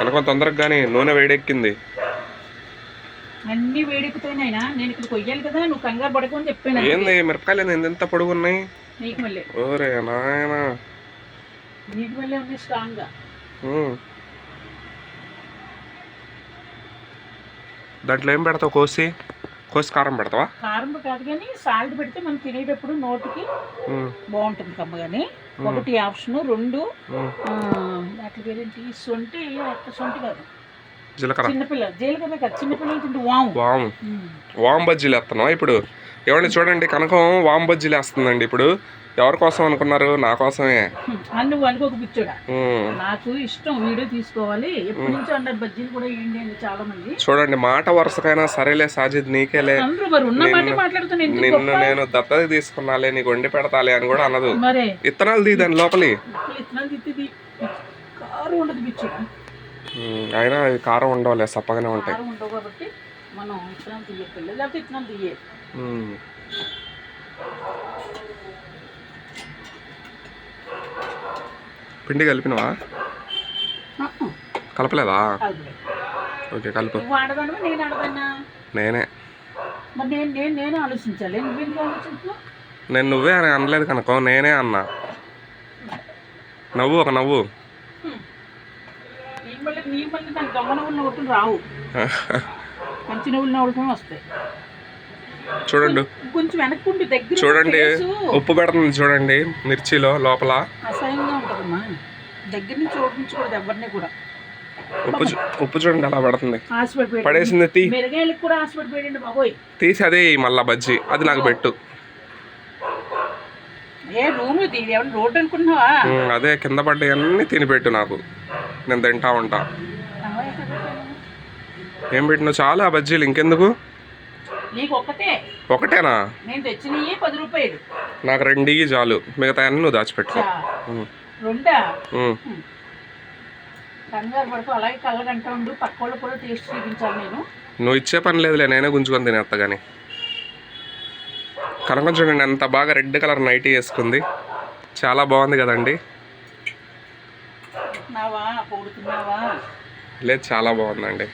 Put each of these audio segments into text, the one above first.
కనుక తొందరగా కానీ నూనె వేడెక్కింది. అన్ని వేడెక్కుతాయినాయినా? నేను ఇక్కడ కొయ్యాలి కదా నువ్వు కంగారు పడకమని చెప్పాను అందుకే. ఏంది మిరపకాయలు ఏంది? ఎంత పొడుగున్నాయి? నీకు మళ్ళీ. ఓరే నాయనా. నీకు మళ్ళీ. దాంట్లో ఏం పెడతావు కోసి? కోసి కారం పెడతావా? కారం కాదు కానీ సాల్ట్ పెడితే మనం తినేటప్పుడు నోటికి బాగుంటుంది కమ్మగాని ఉమ్, ఒకటి ఆప్షన్ రెండు అట్లా పేరేంటి సొంటి అట్లా సొంటి కాదు. జీలకర్ర. వాము. వాము. బజ్జీలు వేస్తున్నావా ఇప్పుడు? ఏమండి చూడండి కనకం వామ్ బజ్జీలు వేస్తుందండి ఇప్పుడు. ఎవరి కోసం అనుకున్నారు? నా కోసమే. అని నువ్వు అనుకోక పిచ్చోడా? ఉమ్. నాకు ఇష్టం వీడియో తీసుకోవాలి. ఎప్పటి నుంచో అన్నారు బజ్జీలు కూడా ఏంటి అని చాలా మంది చూడండి మాట వరుసకైనా సరేలే సాజిద్ నీకేలే. నిన్ను-? నేను దత్తత తీసుకున్నాలే నీకు వండి పెడతాలే అని కూడా అనదు. ఇత్తనాలు తీ దాని లోపలి. ఇత్తనాలు కారు ఉండదు పిచ్చోడా? అయినా ఇవి కారం ఉండవులే సప్పగానే ఉంటాయి. కారం ఉండవు కాబట్టి మనం ఇత్తనాలు తీయ పిల్లలు లేకపోతే ఇత్తనాలు తీయే ఉమ్. పిండి కలిపినవా? కలపలేదా? ఓకే కలుపు. నేను నేనే నువ్వే అని అనలేదు కనుక నేనే అన్నా. నవ్వు ఒక నవ్వు. దాని దొంగ నవ్వులు నవ్వులు రావు. మంచి నవ్వులు నవ్వులు వస్తాయి. చూడండి. కొంచెం వెనక్కుండి దగ్గర చూడండి. ఉప్పు పెడుతుంది చూడండి మిర్చిలో లోపల. అసహ్యంగా ఉంటుందమ్మా. దగ్గర నుంచి చూపించకూడదు ఎవరిని కూడా ఉప్పు ఉప్పు చూడండి అలా పెడుతుంది. పడేసింది తీ. మెరుగాయలకు కూడా హాస్పిటల్ పోయండి బాబోయ్. తీసి అదే మళ్ళా బజ్జీ. అది నాకు పెట్టు. ఏ రూమ్ ఇది? ఏమన్నా అనుకుంటున్నావా? అదే కింద పడ్డాయన్నీ తిని పెట్టు నాకు. నేను తింటా ఉంటా. పెట్టాను? ఏం పెట్టినావు? చాలా బజ్జీలు. ఇంకెందుకు? ఒకటేనా? నాకు రెండు చాలు. మిగతా అన్ని నువ్వు నేను. నువ్వు ఇచ్చే పని లేదులే. నేనే గుంజుకొని తినేస్తా కానీ కనుక చూడండి ఎంత బాగా రెడ్ కలర్ నైటీ వేసుకుంది. చాలా బాగుంది కదండి. లేదు చాలా బాగుందండి.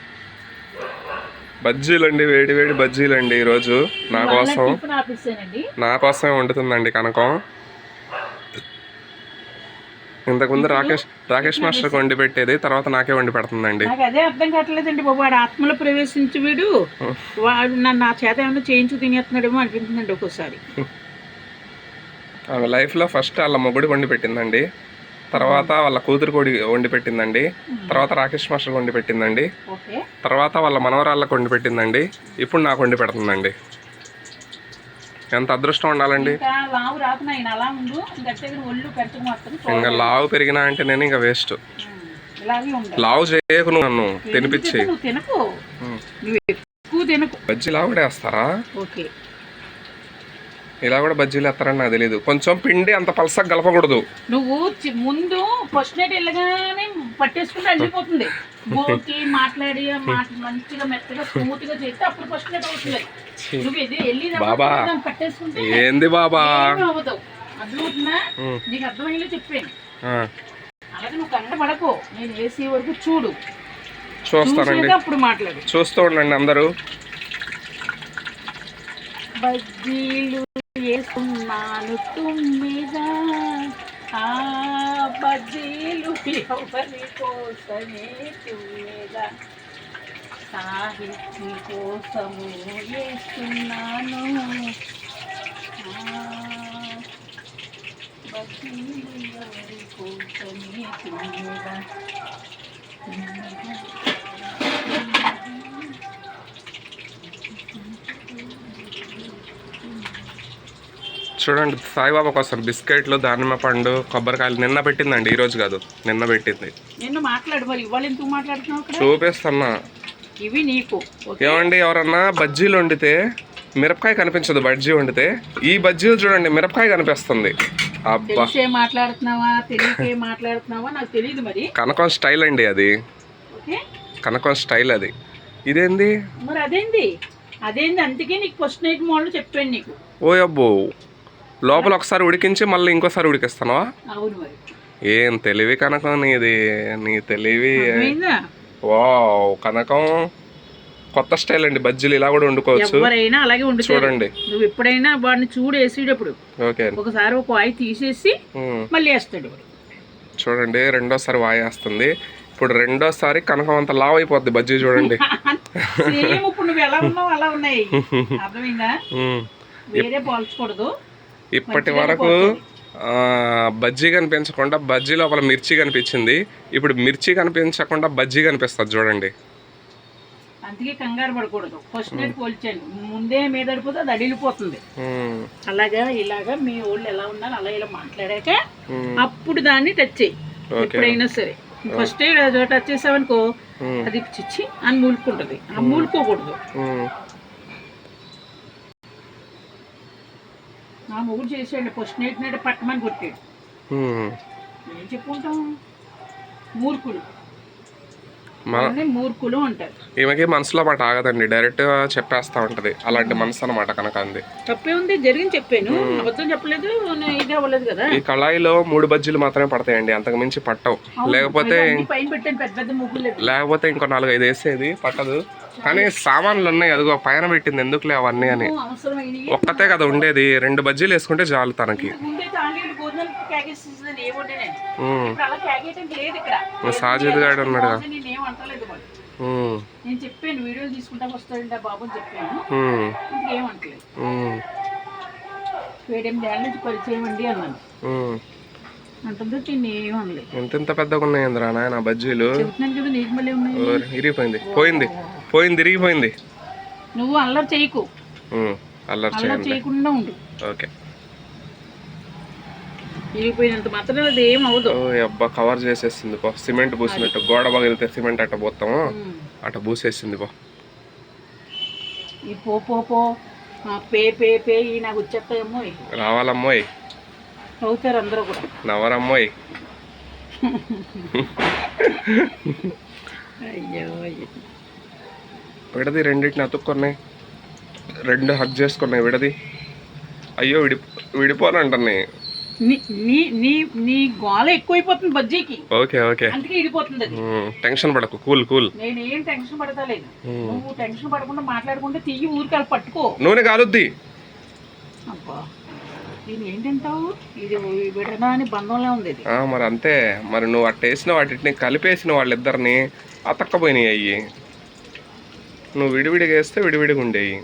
బజ్జీలండి వేడి వేడి బజ్జీలండి ఈరోజు. నా కోసం నా కోసమే వండుతుందండి కనకం. ఇంతకుముందు రాకేష్ రాకేష్ మాస్టర్కి వండి పెట్టేది తర్వాత నాకే వండి పెడుతుందండి నాకు అదే అర్థం కావట్లేదండి బాబు వాడు ఆత్మలో ప్రవేశించి వీడు వాడు నన్ను నా చేత ఏమైనా చేయించు తినేస్తున్నాడేమో అనిపిస్తుందండి ఒక్కోసారి. ఆమె లైఫ్లో ఫస్ట్ వాళ్ళ మొగుడి వండి పెట్టిందండి తర్వాత వాళ్ళ కూతురు కొడి వండి పెట్టిందండి. తర్వాత రాకేష్ మాస్టర్ వండి పెట్టిందండి. తర్వాత వాళ్ళ మనవరాళ్ళకు వండి పెట్టిందండి. ఇప్పుడు నాకు వండి పెడుతుందండి. ఎంత అదృష్టం ఉండాలండి. ఇంకా లావు పెరిగినా అంటే నేను ఇంకా వేస్ట్. లావు చేయకు నువ్వు నన్ను తినిపించి బజ్జీ లావు కూడా వేస్తారా? ఓకే. ఇలా కూడా బజ్జీలు వేస్తారని నాకు తెలియదు కొంచెం పిండి అంత పలసగా గలపకూడదు నువ్వు చి- ముందు ఫస్ట్ నైట్ వెళ్ళగానే పట్టేసుకుంటే అల్లిపోతుంది. గోకి మాట్లాడి ఆ మాట మంచిగా మెత్తగా స్మూత్గా చేస్తే అప్పుడు ఫస్ట్ నైట్ అవుతుంది. నువ్వు ఇది వెళ్ళి బాబా. పట్టేసుకుంటే ఏంది బాబా? ఏమీ అవ్వదు. అర్థమవుతుందా ఉమ్. నీకు అర్థమయ్యేలా చెప్పాను ఆ, అలాగే నువ్వు పడకు. నేను వేసే వరకు చూడు. చూస్తానండి. చూసాక అప్పుడు మాట్లాడు. చూస్తూ ఉండండి అందరూ. బజ్జీలు వేసుకున్నాను తుమ్మిద. ఆ బజ్జీలు ఎవరి కోసమే తుమ్మిద. సాహిత్యం కోసము వేస్తున్నాను. ఆ, బజ్జీలు ఎవరి కోసమే తుమ్మిద. చూడండి సాయిబాబా కోసం బిస్కెట్లు దానిమ్మ పండు కొబ్బరికాయలు నిన్న పెట్టిందండి ఈ రోజు కాదు నిన్న పెట్టింది. చూపిస్తున్నా. ఇవి నీకు ఏమండి ఎవరన్నా బజ్జీలు వండితే మిరపకాయ కనిపించదు బజ్జీ వండితే ఈ బజ్జీలు చూడండి మిరపకాయ కనిపిస్తుంది. అబ్బా. కనకం స్టైల్ అండి అది. కనకం స్టైల్ అది. ఇదేంది? మరి అదేంది? అదేంది? అందుకే నీకు ఫస్ట్ నైట్ మోడల్ చెప్పాను నీకు. ఓ అబ్బో లోపల ఒకసారి ఉడికించి మళ్ళీ ఇంకోసారి ఉడికిస్తానవా? ఏం తెలివి కనకం నీది. నీ తెలివి. వావ్ కనకం కొత్త స్టైల్ అండి. బజ్జీలు ఇలా కూడా వండుకోవచ్చు. ఎవరైనా అలాగే వండుతారు. చూడండి. నువ్వు ఎప్పుడైనా వాడిని చూడు వేసేటప్పుడు ఓకే. ఒకసారి ఒక ఆయి తీసేసి. మళ్ళీ వేస్తాడు. చూడండి రెండోసారి వాయేస్తుంది ఇప్పుడు రెండోసారి కనకం అంత లావ్ అయిపోద్ది బజ్జీ చూడండి. ఇప్పుడు నువ్వు ఎలా ఉన్నావు అలా ఉన్నాయి. అర్థమైందా. వేరే పోల్చకూడదు. ఇప్పటి వరకు ఆ, బజ్జీ కనిపించకుండా బజ్జీ లోపల మిర్చి కనిపించింది. ఇప్పుడు మిర్చి కనిపించకుండా బజ్జీ కనిపిస్తుంది చూడండి. అందుకే కంగారు పడకూడదు. ఫస్ట్ నైట్ పోల్చాను ముందే మీద పడిపోతే అది అడిగిపోతుంది. అలాగా ఇలాగా మీ వాళ్ళు ఎలా ఉన్నారు అలా ఇలా మాట్లాడాక. అప్పుడు దాన్ని టచ్ చేయి ఎప్పుడైనా సరే. ఫస్ట్ టచ్ చేసావనుకో. అది చిచ్చి అని మూలుకుంటది ఆ మూలుకోకూడదు. నా మొగుడు చేసాడు ఫస్ట్ నైట్ పట్టమని కొట్టాడు. ఏం చెప్పుకుంటాం? మూర్ఖులు. మూర్ఖులు ఈమెకి మనసులో మాట ఆగదండి. డైరెక్ట్ చెప్పేస్తా ఉంటది. అలాంటి మనసు అనమాట కనుక అంది తప్పే ఉంది. జరిగింది చెప్పాను. అబద్ధం చెప్పలేదు ఇది అవ్వలేదు కదా. ఈ కళాయిలో మూడు బజ్జీలు మాత్రమే పడతాయండి. అంతకు మించి పట్టవు. లేకపోతే. లేకపోతే ఇంకో నాలుగు ఐదు వేసేది పట్టదు. కానీ సామాన్లు ఉన్నాయి. అదిగో పైన పెట్టింది. ఎందుకులే అవన్నీ అని. ఒక్కతే కదా ఉండేది. రెండు బజ్జీలు వేసుకుంటే చాలు తనకి. సాజిద్ గాడు ఉన్నాడుగా. నేను చెప్పాను వీడియోలు తీసుకుంటా బాబు అని చెప్పాను. ఏడెనిమిది ఏళ్ళ నుంచి పరిచయం అండి అన్నాను. అంటుందో ఎంత పెద్దగా ఉన్నాయందిరా నాయన బజ్జీలు? ఉన్నాయి ఇరిగిపోయింది. పోయింది. పోయింది ఇరిగిపోయింది నువ్వు అల్లరి చేయకు. అల్లరి చేయకుండా ఉండు. ఓకే. ఇరిగిపోయినంత మాత్రం అది ఏం అవ్వదు. అబ్బా కవర్ చేసేసింది పో. సిమెంట్ పూసినట్టు గోడ పగిలితే సిమెంట్ అట్ట పోతాము. అట్ట పూసేసింది పో. ఈ పో పో పో. పే పే పే ఈ నాకు వచ్చేస్తాయేమో రావాలమ్మోయ్ అవుతారు అందరూ కూడా. నవరమ్మోయ్ అయ్యో. విడది రెండింటిని అతుక్కున్నాయి రెండు హక్ చేసుకున్నాయి విడది. అయ్యో విడి విడిపోనంటున్నాయి నీ నీ నీ నీ గోల ఎక్కువైపోతుంది బజ్జీకి. Okay okay. అందుకే ఇడిపోతుంది టెన్షన్ పడకు కూల్ కూల్. నేను ఏం టెన్షన్ పడతలేదు ఉమ్. నువ్వు టెన్షన్ పడకుండా మాట్లాడుకుంటే తీయి ఊరికి వెళ్ళి పట్టుకో. నూనె కాలుద్ది. అబ్బా దీని ఏంటంటావు ఇది విడనా అని బంధంలో ఉంది ఇది. ఆ, మరి అంతే. మరి నువ్వు అట్ట వేసిన వాటిని కలిపేసిన వాళ్ళిద్దరిని అతక్కపోయినాయి అయ్యి. నువ్వు విడివిడిగా వేస్తే విడివిడిగా ఉండేవి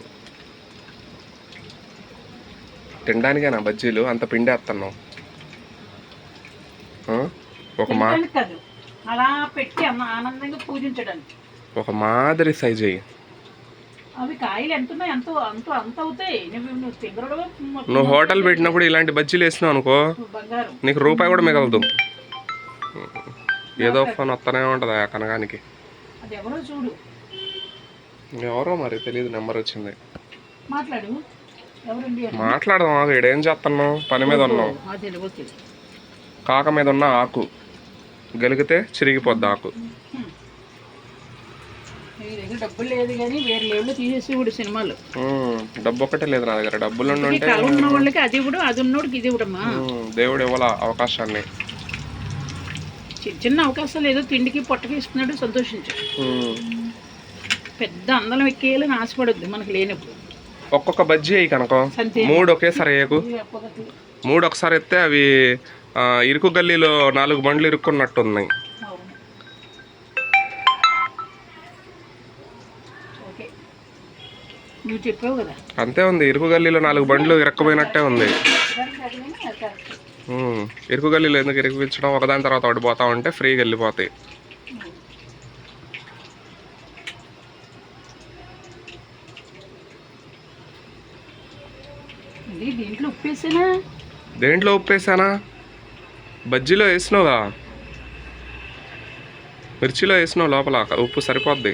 తినడానికేనా బజ్జీలు? అంత పిండి వేస్తున్నావు ఆ? ఒక మా తినడానికి అలా పెట్టి ఆనందంగా పూజించడానికి. ఒక మాదిరి సైజ్ అయ్యి అవి కాయలు ఎంత ఎంతో అంత అంత అవుతాయి. నువ్వు హోటల్ పెట్టినప్పుడు ఇలాంటి బజ్జీలు వేసినావు అనుకో నీకు రూపాయి కూడా మిగలదు. ఏదో ఫోన్ వస్తూనే ఉంటుంది ఆ కనగానికి. అది ఎవరో చూడు. ఎవరో మరి తెలియదు నెంబర్ వచ్చింది. మాట్లాడు. మాట్లాడదాం ఆగు ఈడేం చేస్తున్నావు పని మీద ఉన్నావు. కాక మీద ఉన్న ఆకు గలిగితే చిరిగిపోద్ది ఆకు. డబ్బులు లేదు కానీ వేరే లేవులు తీసేసి ఇప్పుడు సినిమాలు. డబ్బు ఒక్కటే లేదు నా దగ్గర. డబ్బులు కళ ఉన్న వాళ్ళకి అది ఇవ్వడం అది ఉన్నోడికి ఇది దేవుడు ఇవ్వాల అవకాశాన్ని. చిన్న అవకాశాలు ఏదో తిండికి పొట్టకి ఇస్తున్నాడు సంతోషించు పెద్ద అందలం ఎక్కేయాలని ఆశపడొద్దు మనకి లేనప్పుడు. ఒక్కొక్క బజ్జీ అయ్యి కనుక. మూడు ఒకేసారి వేయకు. మూడు ఒకసారి ఎత్తే అవి ఇరుకు గల్లీలో నాలుగు బండ్లు ఇరుక్కున్నట్టు ఉన్నాయి అంతే ఉంది. ఇరుకు గల్లీలో నాలుగు బండ్లు ఇరక్కపోయినట్టే ఉంది. ఇరుకు గల్లీలో ఎందుకు ఇరికిపించడం ఒకదాని తర్వాత ఒకటి పోతా ఉంటే ఫ్రీగా వెళ్ళిపోతాయి ఇది దీంట్లో ఉప్పేసేనా? దేంట్లో ఉప్పేసానా? బజ్జీలో వేసినావుగా మిర్చిలో వేసినావు లోపల? ఉప్పు సరిపోద్ది.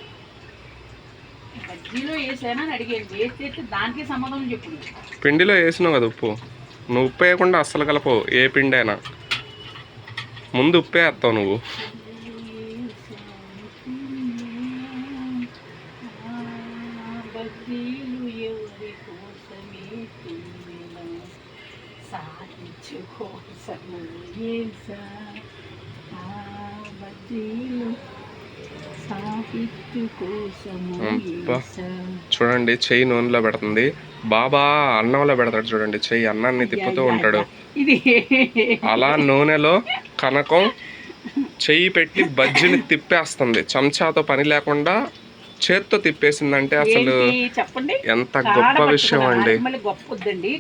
పిండిలో వేసినావు కదా ఉప్పు? నువ్వు ఉప్పు వేయకుండా అస్సలు కలపవు. ఏ పిండి అయినా ముందు ఉప్పే వేస్తావు నువ్వు. బజ్జీలు. చూడండి చెయ్యి నూనెలో పెడుతుంది. బాబా అన్నంలో పెడతాడు చూడండి చెయ్యి అన్నాన్ని తిప్పుతూ ఉంటాడు. అలా నూనెలో కనకం చెయ్యి పెట్టి బజ్జిని తిప్పేస్తుంది. చెంచాతో పని లేకుండా చేత్తో తిప్పేసిందంటే అసలు ఎంత గొప్ప విషయం. అండి. గొప్ప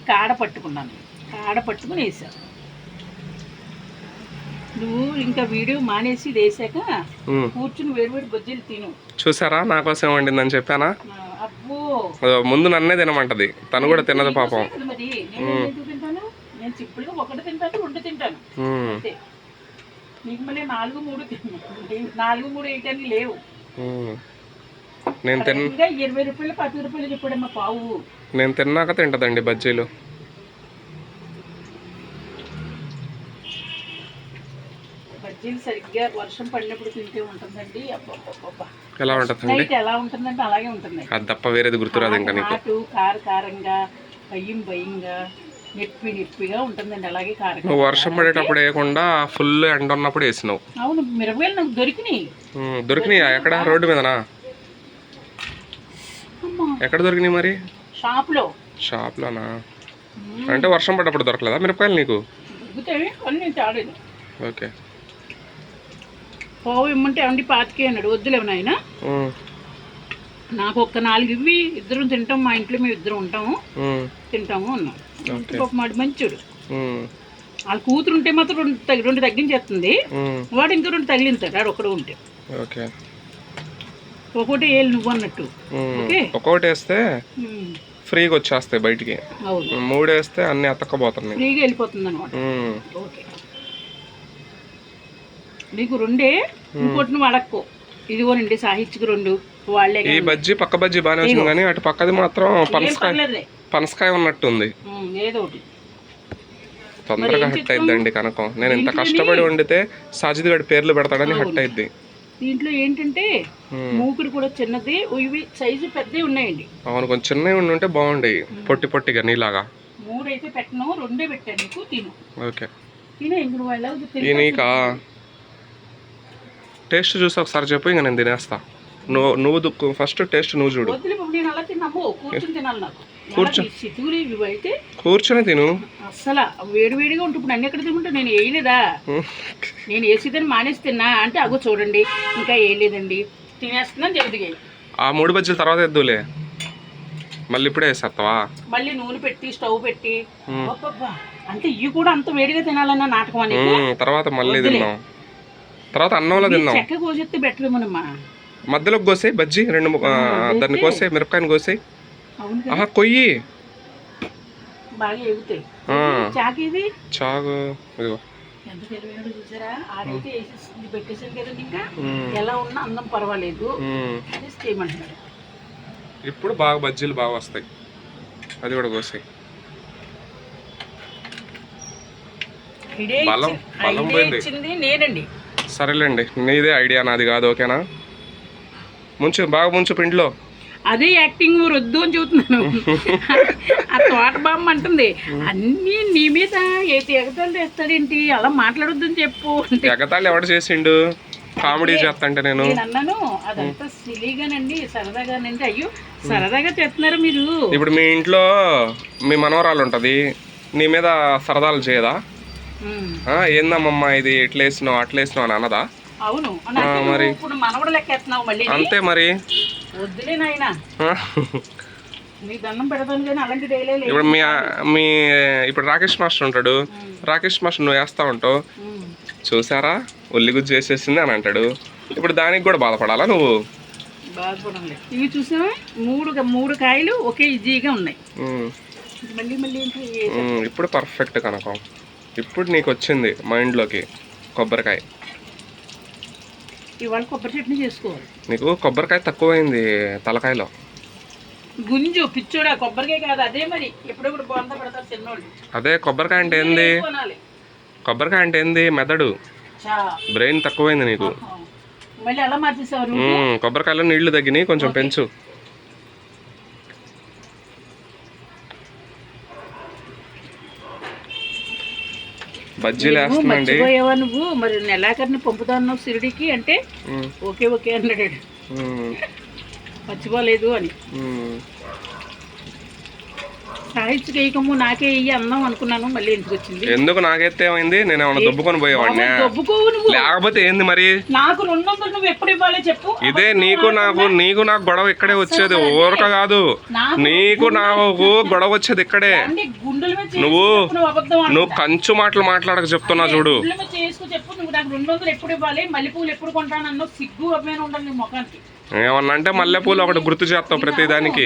కాడ పట్టుకున్నాను. కాడ పట్టుకుని వేసాను నువ్వు ఇంకా వీడియో మానేసి వేసాక. కూర్చుని వేడివేడి బజ్జీలు తిను. చూసారా? నా కోసం వండిందని చెప్పానా? ముందు నన్నే తినమంటది. తను కూడా తినదు పాపం. మరి? తింటాను? నేను సింపుల్గా ఒకటి తింటాను రెండు తింటాను. అంతే. నీకు మళ్ళీ నాలుగు మూడు నాలుగు మూడు ఏంటని లేవు. నేను తిన్ ఇంకా ఇరవై రూపాయలు పది రూపాయలు చెప్పాడమ్మా పావు. నేను తిన్నాక తింటదండి బజ్జీలు. బజ్జీలు సరిగ్గా వర్షం పడినప్పుడు తింటే ఉంటుందండి. ఎలా ఉంటుందండి? నైట్ ఎలా ఉంటుందంటే అలాగే ఉంటుంది. అది తప్ప వేరేది గుర్తురాదు ఇంకా కార కారంగా భయం భయంగా నెప్పి నెప్పిగా ఉంటుందండి. అలాగే కారం నువ్వు వర్షం పడేటప్పుడు వేయకుండా ఫుల్ ఎండ ఉన్నప్పుడు వేసినావు. అవును మిరపకాయలు నాకు దొరికినాయి. దొరికినాయా? ఎక్కడ? రోడ్డు మీదనా? ఎక్కడ దొరికినాయి మరి? షాప్లో. షాప్లోనా? అంటే వర్షం పడ్డప్పుడు దొరకలేదా మిరపకాయలు నీకు? ఓకే. పావు ఇమ్మంటే అండి పాతికే అన్నాడు. వద్దులేవు నాయన. నాకు ఒక్క నాలుగు ఇవ్వి. ఇద్దరం తింటాం. మా ఇంట్లో మేము ఇద్దరం ఉంటాము. తింటాము అన్నాం ఓకే. ఒక మాట మంచోడు. వాళ్ళ కూతురు ఉంటే మాత్రం రెండు రెండు తగ్గించేస్తుంది. వాడు ఇంకా రెండు తగిలింతాడు ఆడు ఒకడు ఉంటే. ఓకే. ఒకటి ఏళ్ళు నువ్వు అన్నట్టు. ఓకే. ఒక్కొక్కటి వేస్తే ఫ్రీగా వచ్చేస్తాయి బయటికి. మూడు వేస్తే అన్ని అతక్కపోతున్నాయి. ఫ్రీగా వెళ్ళిపోతుంది అనమాట ఓకే. నీకు రెండే ఇంకోటి నువ్వు అడక్కో ఇదిగోనండి సాహిత్యకు రెండు. వాళ్ళే ఈ బజ్జీ పక్క బజ్జీ బాగానే వచ్చింది కానీ అటు పక్కది మాత్రం పనసకాయ పనసకాయ ఉన్నట్టుంది. ఏదో ఒకటి. తొందరగా హట్ అయిద్దండి కనకం. నేను ఇంత కష్టపడి వండితే సాజిద్ గడి పేర్లు పెడతాడని హట్ అయిద్ది. దీంట్లో ఏంటంటే మూకుడు కూడా చిన్నది ఇవి సైజు పెద్దవి ఉన్నాయండి. అవును కొంచెం చిన్నవి ఉండి ఉంటే బాగుండేవి పొట్టి పొట్టిగా నీలాగా. మూడైతే పెట్టను రెండే పెట్టాను నీకు తిను. ఓకే. తినే ఇంక నువ్వు ఎలా టేస్ట్ చూసి ఒకసారి చెప్పు ఇంకా నేను తినేస్తా. నువ్వు నువ్వు ఫస్ట్ టేస్ట్ నువ్వు చూడు. కూర్చో. కూర్చొని తిను. అస్సలు వేడి వేడిగా ఉంటుంది ఇప్పుడు అన్ని ఎక్కడ తింటా నేను వేయలేదా? నేను వేసేదని మానేసి తిన్నా అంటే అగో చూడండి ఇంకా వేయలేదండి తినేస్తున్నాను చెబుదిగా ఆ మూడు బజ్జీల తర్వాత ఎద్దులే. మళ్ళీ ఇప్పుడే వేసేస్తావా? మళ్ళీ నూనె పెట్టి స్టవ్ పెట్టి. అంటే ఇవి కూడా అంత వేడిగా తినాలన్న నాటకం అని తర్వాత మళ్ళీ తిన్నాం తర్వాత అన్నంలో తిన్నాం. చెక్క కోసేస్తే బెటర్ ఏమోనమ్మా మధ్యలో కోసే బజ్జీ రెండు దాన్ని కోసే మిరపకాయని కోసే. అవును కదా. ఆహా కొయ్యి. చాకు ఇది? చాగు ఇదిగో. ఎంత తెలివైనదో చూసారా? ఆడైతే వేసేసి పెట్టేసాను కదండి ఇంకా. ఉమ్, ఎలా ఉన్నా అందం పర్వాలేదు. చేయమంటున్నాడు ఇప్పుడు బాగా బజ్జీలు బాగా వస్తాయి. అది కూడా కోసాయి బలం- బలం పోయింది. నేనండి. సరేలేండి నీదే ఐడియా నాది కాదు ఓకేనా? ముంచు బాగా ముంచు పిండిలో అదే యాక్టింగ్ వద్దు అని చెబుతున్నాను. ఆ తోట బామ్మ అంటుంది అన్నీ నీ మీద ఏ ఎగతాలు తెస్తాడేంటి? అలా మాట్లాడొద్దని చెప్పు. అంటే ఎగతాళి ఎవడు చేసిండు? కామెడీ చేస్తంటే నేను నేను. అన్నాను అదంతా సిలీగానండి సరదాగానండి. అయ్యో సరదాగా చెప్తున్నారు మీరు. ఇప్పుడు మీ ఇంట్లో మీ మనవరాలు ఉంటుంది నీ మీద సరదాలు చేయదా? ఏందమ్మమ్మ ఇది ఎట్లా వేసినావు అట్లా వేసినావు అని అనదా? అవును. మరి. ఇప్పుడు మనవడ లెక్కేస్తున్నావు మళ్ళీ అంతే మరి. వద్దులే నాయన. ఆ, నీ దండం పెడతాను కానీ అలాంటి డైలే లేదు. ఇప్పుడు మీ మీ ఇప్పుడు రాకేష్ మాస్టర్ ఉంటాడు. రాకేష్ మాస్టర్ నువ్వు వేస్తా ఉంటావు. చూసారా? ఉల్లిగుజ్జు చేసేసింది అని అంటాడు. ఇప్పుడు దానికి కూడా బాధపడాలా నువ్వు? బాధపడంలే. ఇవి చూసావా? మూడు మూడు కాయలు ఒకే ఈజీగా ఉన్నాయి. మళ్ళీ మళ్ళీ ఇప్పుడు పర్ఫెక్ట్ కనకం. ఇప్పుడు నీకు వచ్చింది మైండ్లోకి కొబ్బరికాయ. ఇవాళ కొబ్బరి చట్నీ చేసుకోవాలి. నీకు కొబ్బరికాయ తక్కువైంది తలకాయలో. గుంజు పిచ్చోడా కొబ్బరికాయ కాదు అదే మరి. ఎప్పుడెప్పుడు బొంద పెడతారు చిన్నోళ్ళు. అదే కొబ్బరికాయ అంటే ఏంది? కొబ్బరికాయ అంటే ఏంది? మెదడు. బ్రెయిన్ తక్కువైంది నీకు. మళ్ళీ ఎలా ఉమ్, కొబ్బరికాయలో నీళ్ళు తగ్గినాయి కొంచెం పెంచు. బజ్జీలు మర్చిపోయావా నువ్వు? మరి నెలాఖరిని పంపుతా అన్నావు సిరిడికి అంటే ఓకే ఓకే అన్నాడు. మర్చిపోలేదు అని. వేయకము నాకే ఇయ్యి అన్నాం అనుకున్నాను మళ్ళీ ఎందుకు వచ్చింది? ఎందుకు నాకైతే ఏమైంది? నేను ఏమైనా దుబ్బుకొని పోయేవాడిని? లేకపోతే ఏంది మరి? నాకు రెండు వందలు నువ్వు ఎప్పుడు ఇవ్వాలి చెప్పు. ఇదే నీకు నాకు నీకు నాకు గొడవ ఇక్కడే వచ్చేది. ఊరక కాదు. నాకు నీకు గొడవ వచ్చేది ఇక్కడే. నువ్వు నువ్వు కంచు మాటలు మాట్లాడక చెప్తున్నా చూడు. చెప్పు నువ్వు నాకు రెండు వందలు ఎప్పుడు ఇవ్వాలి? మల్లెపూలు ఎప్పుడు సిగ్గు అభిమానం ఉండాలి నీ ముఖానికి. ఏమన్నా అంటే మల్లెపూలు ఒకటి గుర్తు చేస్తావు ప్రతి దానికి.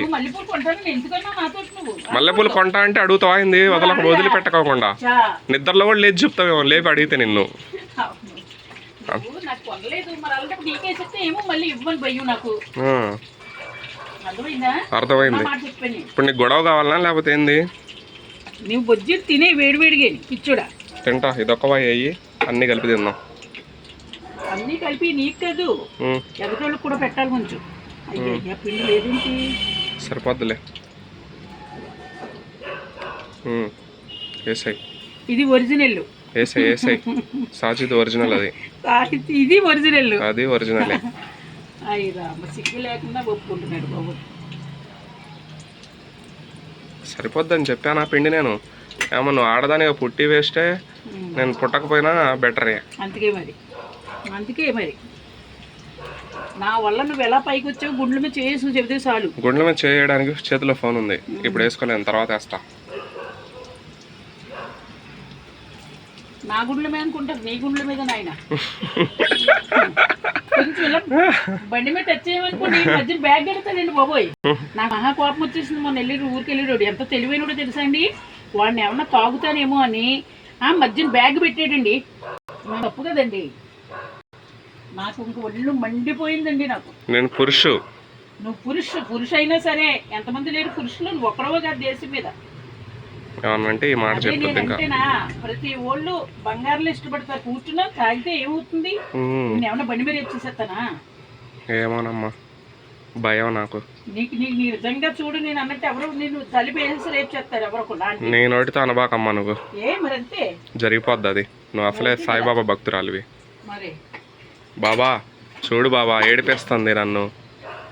మల్లెపూలు కొంటా అంటే అడుగుతావా అయింది వదలకు వదిలిపెట్టకోకుండా. నిద్రలో కూడా లేచి చెప్తావేమో లేపి అడిగితే నిన్ను. అర్థమైందా? ఇప్పుడు నీకు గొడవ కావాలనా? లేకపోతే ఏంది? నువ్వు బొజ్జీలు తినే వేడి వేడిగా పిచ్చుడా? తింటా. ఇదొక అయ్యి అన్నీ కలిపి తిందాం. అన్నీ కలిపి నీకు కాదు. ఎదటోళ్ళకి కూడా పెట్టాలి కొంచెం. అయ్యా పిండి లేదేంటి సరిపోద్దులే. ఇది ఒరిజినల్ ఒరిజినల్ అది. ఇది ఒరిజినల్. అది ఒరిజినలే. అయ్యి రామ సిగ్గు లేకుండా ఒప్పుకుంటున్నాడు బాబు. సరిపోద్దని చెప్పాను ఆ పిండి నేను? ఏమో నువ్వు ఆడదానిగా పుట్టి వేస్తే. నేను పుట్టకపోయినా బెటరే. అందుకే మరి. అందుకే మరి. నా వల్ల నువ్వు ఎలా పైకి వచ్చావు గుండెల మీద చేసి చెబితే చాలు. గుండెల మీద చేయడానికి చేతిలో ఫోన్ ఉంది. ఇప్పుడు వేసుకోలేను తర్వాత వేస్తా. నా గుండెల మీద అనుకుంటారు నీ గుండెల మీద నాయన. బండి మీద టచ్ చేయమనుకోండి ఈ మధ్య బ్యాగ్ ఎడతాడండి బాబోయ్. నాకు మహా కోపం వచ్చేసింది మొన్న వెళ్ళి ఊరికి వెళ్ళాడు ఎంత తెలివైనడో తెలుసా అండి? వాడిని ఏమన్నా తాగుతానేమో అని. ఆ మధ్యన బ్యాగ్ పెట్టాడండి. నా తప్పు కదండి. నాకు ఇంక ఒళ్ళు మండిపోయిందండి నాకు. నేను పురుషు. నువ్వు పురుష పురుష అయినా సరే ఎంతమంది లేరు పురుషులు? నువ్వు ఒక్కడవో కాదు దేశం మీద. ఏమన్నంటే ఈ మాట ఇంకా. నేనంటేనా ప్రతి ఓళ్ళు బంగారులో ఇష్టపడతారు. కూర్చున్నా తాగితే ఏమవుతుంది? నేను ఏమన్నా బండి మీద వచ్చేసేస్తానా? ఏమోనమ్మా. భయం నాకు. నీకు నీకు నీ నిజంగా చూడు నేను అన్నట్టు ఎవరు నేను తలిపి వేసేసి రేపు చేస్తారు ఎవరు ఒకళ్ళు. అంటే నీ నోటితో అనబాకమ్మా నువ్వు. ఏ మరి అంతే జరిగిపోద్ది అది. నువ్వు అసలే సాయిబాబా భక్తురాలివి. మరి? బాబా చూడు బాబా ఏడిపిస్తుంది నన్ను.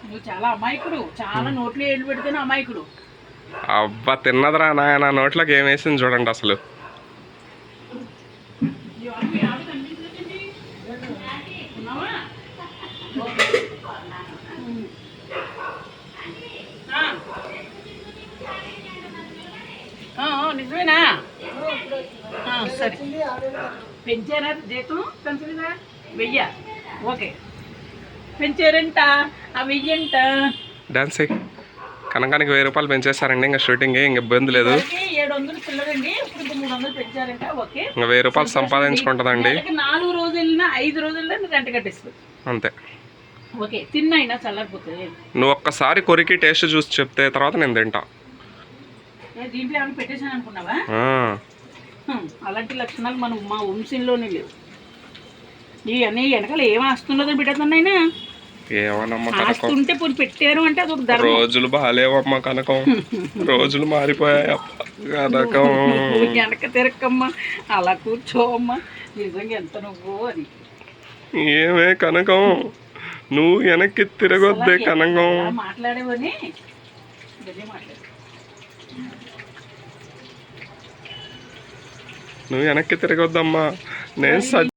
నువ్వు చాలా అమాయకుడు. చాలా నోట్లో ఏళ్ళు పెడితేనే అమాయకుడు. అబ్బా తిన్నదిరా నాయన నోట్లోకి ఏం వేసింది చూడండి అసలు. నిజమేనా? సరే. పెంచారా? జీతం? పెంచలేదా వెయ్య. ఓకే. పెంచారంట ఆ వెయ్యంట. డాన్స్ కనకానికి వెయ్యి రూపాయలు పెంచేస్తారండి ఇంకా షూటింగ్ ఇంక ఇబ్బంది లేదు. ఇదివరకి ఏడు వందలు పిల్లలండి ఇప్పుడు ఇంకో మూడు వందలు పెంచారంట ఓకే. ఇంకా వెయ్యి రూపాయలు సంపాదించుకుంటుందండి. నాలుగు రోజులు వెళ్ళినా ఐదు రోజుల్లో గంట కట్టేస్తుంది. అంతే. ఓకే తిన్నైనా నువ్వు ఒక్కసారి కొరికి టేస్ట్ చూసి చెప్తే తర్వాత నేను తింటా. దీంట్లో ఏమైనా పెట్టేశాను అనుకున్నావా అలాంటి లక్షణాలు మనం మా వంశంలోనే లేవు. ఈ అన్నీ వెనకాల ఏం ఆస్తుండదని పెట్టేస్తున్నాయినా ఏమోనమ్మా కనకం. ఆస్తుంటే పోనీ పెట్టారు అంటే ధర్మం. రోజులు బాగాలేవమ్మా కనకం. రోజులు మారిపోయాయి కనకం. నువ్వు వెనక తిరక్కమ్మా అలా కూర్చోవమ్మా. నిజంగా ఎంత నువ్వు అని. ఏమే కనకం? నువ్వు వెనక్కి తిరగొద్దే కనకం. మాట్లాడేవని? మాట్లాడు. నువ్వు వెనక్కి తిరగొద్దమ్మా. నేను స